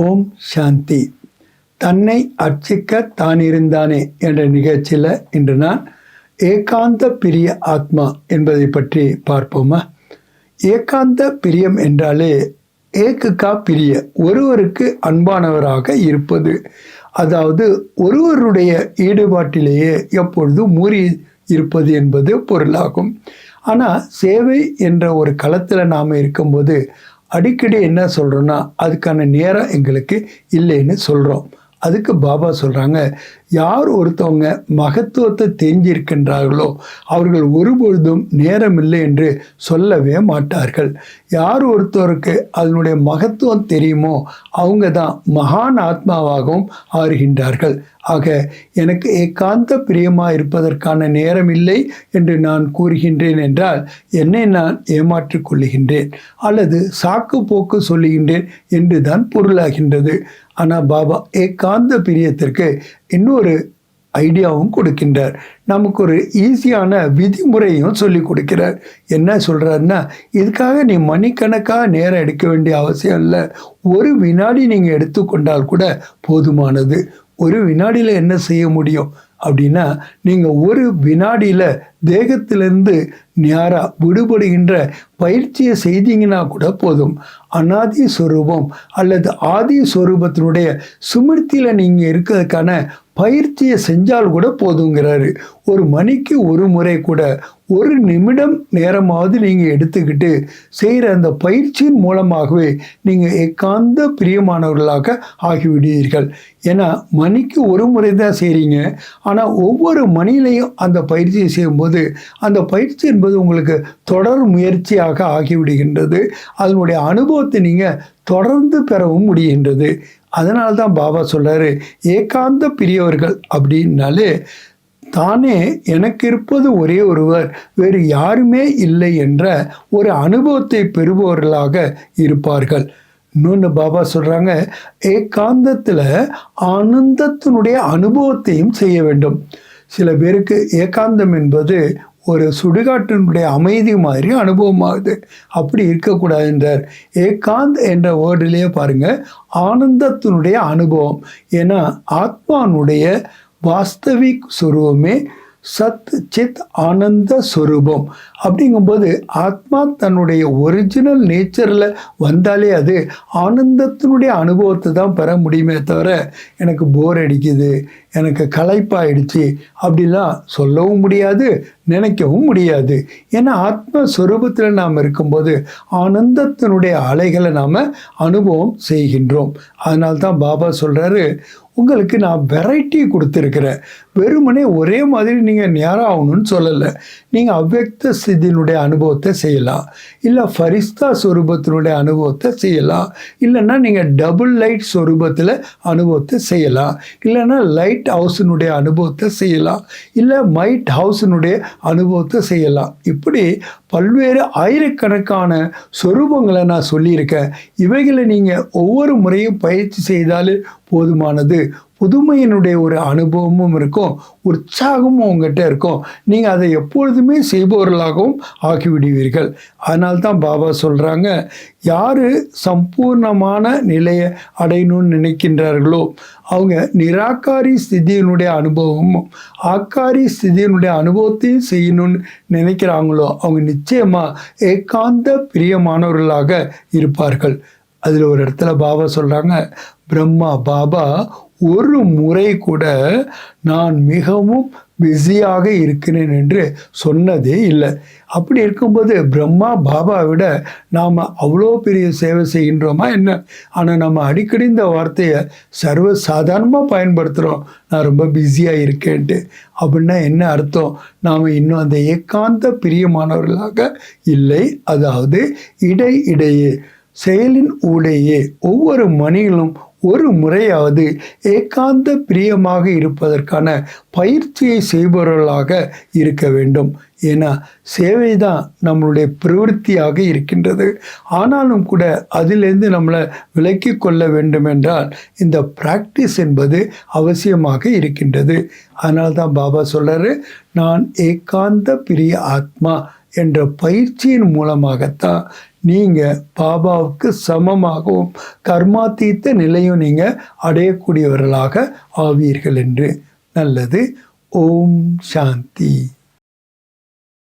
ஓம் சாந்தி. தன்னை அர்ச்சிக்க தான் இருந்தானே என்ற நிகழ்ச்சியில் இன்று நான் ஏகாந்த பிரிய ஆத்மா என்பதை பற்றி பார்ப்போமா? ஏகாந்த பிரியம் என்றாலே ஏக்குக்கா பிரிய ஒருவருக்கு அன்பானவராக இருப்பது. அதாவது ஒருவருடைய ஈடுபாட்டிலேயே எப்பொழுதும் மூறி இருப்பது என்பது பொருளாகும். ஆனால் சேவை என்ற ஒரு களத்தில் நாம் இருக்கும்போது அடிக்கடி என்ன சொல்கிறோன்னா அதுக்கான நேரம் எங்களுக்கு இல்லைன்னு சொல்கிறோம் அதுக்கு பாபா சொல்கிறாங்க யார் ஒருத்தவங்க மகத்துவத்தை தெரிஞ்சிருக்கின்றார்களோ அவர்கள் ஒருபொழுதும் நேரம் இல்லை என்று சொல்லவே மாட்டார்கள். யார் ஒருத்தருக்கு அதனுடைய மகத்துவம் தெரியுமோ அவங்க தான் மகான் ஆத்மாவாகவும் ஆறுகின்றார்கள். ஆக எனக்கு ஏகாந்த பிரியமாக இருப்பதற்கான நேரம் இல்லை என்று நான் கூறுகின்றேன் என்றால் என்னை நான் ஏமாற்றிக் கொள்ளுகின்றேன் அல்லது சாக்கு போக்கு சொல்லுகின்றேன் என்று தான் பொருளாகின்றது. ஆனால் பாபா ஏகாந்த பிரியத்திற்கு இன்னொரு ஐடியாவும் கொடுக்கின்றார். நமக்கு ஒரு ஈஸியான விதிமுறையும் சொல்லி கொடுக்கிறார். என்ன சொல்கிறாருன்னா இதுக்காக நீ மணிக்கணக்காக நேரம் எடுக்க வேண்டிய அவசியம் இல்லை. ஒரு வினாடி நீங்கள் எடுத்துக்கொண்டால் கூட போதுமானது. ஒரு வினாடியில் என்ன செய்ய முடியும்? அப்படின்னா நீங்கள் ஒரு வினாடியில் தேகத்திலிருந்து நேராக விடுபடுகின்ற பயிற்சியை செய்தீங்கன்னா கூட போதும். அனாதி ஸ்வரூபம் அல்லது ஆதி ஸ்வரூபத்தினுடைய சுமிர்த்தியில் நீங்கள் இருக்கிறதுக்கான பயிற்சியை செஞ்சால் கூட போதுங்கிறாரு. ஒரு மணிக்கு ஒரு முறை கூட ஒரு நிமிடம் நேரமாவது நீங்கள் எடுத்துக்கிட்டு செய்கிற அந்த பயிற்சியின் மூலமாகவே நீங்கள் ஏகாந்த பிரியமானவர்களாக ஆகிவிடுவீர்கள். ஏன்னா மணிக்கு ஒரு முறை தான் செய்கிறீங்க ஆனால் ஒவ்வொரு மணிலையும் அந்த பயிற்சியை செய்யும்போது அந்த பயிற்சி என்பது உங்களுக்கு தொடர் முயற்சியாக ஆகிவிடுகின்றது. அதனுடைய அனுபவத்தை நீங்கள் தொடர்ந்து பெறவும் முடிகின்றது. அதனால தான் பாபா சொல்கிறாரு ஏகாந்த பிரியவர்கள் அப்படின்னாலே தானே எனக்கு இருப்பது ஒரே ஒருவர் வேறு யாருமே இல்லை என்ற ஒரு அனுபவத்தை பெறுபவர்களாக இருப்பார்கள். இன்னொன்று பாபா சொல்கிறாங்க ஏகாந்தத்தில் ஆனந்தத்தினுடைய அனுபவத்தையும் செய்ய வேண்டும். சில பேருக்கு ஏகாந்தம் என்பது ஒரு சுடுகாட்டினுடைய அமைதி மாதிரி அனுபவமாகுது. அப்படி இருக்கக்கூடாது என்றார் ஏகாந்த் என்ற வேர்டிலேயே பாருங்கள் ஆனந்தத்தினுடைய அனுபவம். ஏன்னா ஆத்மானுடைய வாஸ்தவிக் சுரூபமே சத் சித் ஆனந்த ஸ்வரூபம் அப்படிங்கும்போது ஆத்மா தன்னுடைய ஒரிஜினல் நேச்சரில் வந்தாலே அது ஆனந்தத்தினுடைய அனுபவத்தை தான் பெற முடியுமே தவிர எனக்கு போர் அடிக்குது எனக்கு களைப்பாயிடுச்சு அப்படிலாம் சொல்லவும் முடியாது நினைக்கவும் முடியாது. ஏன்னா ஆத்மஸ்வரூபத்தில் நாம் இருக்கும்போது ஆனந்தத்தினுடைய அலைகளை நாம் அனுபவம் செய்கின்றோம். அதனால்தான் பாபா சொல்கிறாரு உங்களுக்கு நான் வெரைட்டி கொடுத்துருக்கிறேன். வெறுமனே ஒரே மாதிரி நீங்கள் நேரம் ஆகணும்னு சொல்லலை. நீங்கள் அவ்வக்த ஸ்திதியினுடைய அனுபவத்தை செய்யலாம். இல்லை ஃபரிஸ்தா ஸ்வரூபத்தினுடைய அனுபவத்தை செய்யலாம். இல்லைன்னா நீங்கள் டபுள் லைட் ஸ்வரூபத்தில் அனுபவத்தை செய்யலாம். இல்லைன்னா லைட் ஹவுஸினுடைய அனுபவத்தை செய்யலாம். இல்லை மைட் ஹவுஸினுடைய அனுபவத்தை செய்யலாம். இப்படி பல்வேறு ஆயிரக்கணக்கான சொரூபங்களை நான் சொல்லியிருக்கேன். இவைகளை நீங்கள் ஒவ்வொரு முறையும் பயிற்சி செய்தாலே போதுமானது. புதுமையினுடைய ஒரு அனுபவமும் இருக்கும் உற்சாகமும் உங்ககிட்ட இருக்கும். நீங்கள் அதை எப்பொழுதுமே செய்பவர்களாகவும் ஆகிவிடுவீர்கள். அதனால்தான் தான் பாபா சொல்கிறாங்க யார் சம்பூர்ணமான நிலையை அடையணும்னு நினைக்கின்றார்களோ அவங்க நிராகாரி ஸ்திதியினுடைய அனுபவமும் ஆக்காரி ஸ்திதியினுடைய அனுபவத்தையும் செய்யணும்னு நினைக்கிறாங்களோ அவங்க நிச்சயமாக ஏகாந்த பிரியமானவர்களாக இருப்பார்கள். அதில் ஒரு இடத்துல பாபா சொல்கிறாங்க பிரம்மா பாபா ஒரு முறை கூட நான் மிகவும் பிஸியாக இருக்கிறேன் என்று சொன்னதே இல்லை. அப்படி இருக்கும்போது பிரம்மா பாபா விட நாம் அவ்வளோ பெரிய சேவை செய்கின்றோமா என்ன? ஆனால் நம்ம அடிக்கடி இந்த வார்த்தையை சர்வ சாதாரணமாக பயன்படுத்துகிறோம் நான் ரொம்ப பிஸியாக இருக்கேன்ட்டு. அப்படின்னா என்ன அர்த்தம்? நாம் இன்னும் அந்த ஏகாந்த பிரியமானவர்களாக இல்லை. அதாவது இடை இடையே செயலின் ஊடேயே ஒவ்வொரு மணிகளும் ஒரு முறையாவது ஏகாந்த பிரியமாக இருப்பதற்கான பயிற்சியை செய்பவர்களாக இருக்க வேண்டும். ஏன்னா சேவை தான் நம்மளுடைய பிரவருத்தியாக இருக்கின்றது. ஆனாலும் கூட அதிலிருந்து நம்மளை விலக்கி கொள்ள வேண்டும் என்றால் இந்த பிராக்டிஸ் என்பது அவசியமாக இருக்கின்றது. அதனால தான் பாபா சொல்கிறாரு நான் ஏகாந்த பிரிய ஆத்மா என்ற பயிற்சியின் மூலமாகத்தான் நீங்கள் பாபாவுக்கு சமமாகவும் கர்மாத்தீத்த நிலையும் நீங்கள் அடையக்கூடியவர்களாக ஆவீர்கள் என்று. நல்லது. ஓம் சாந்தி.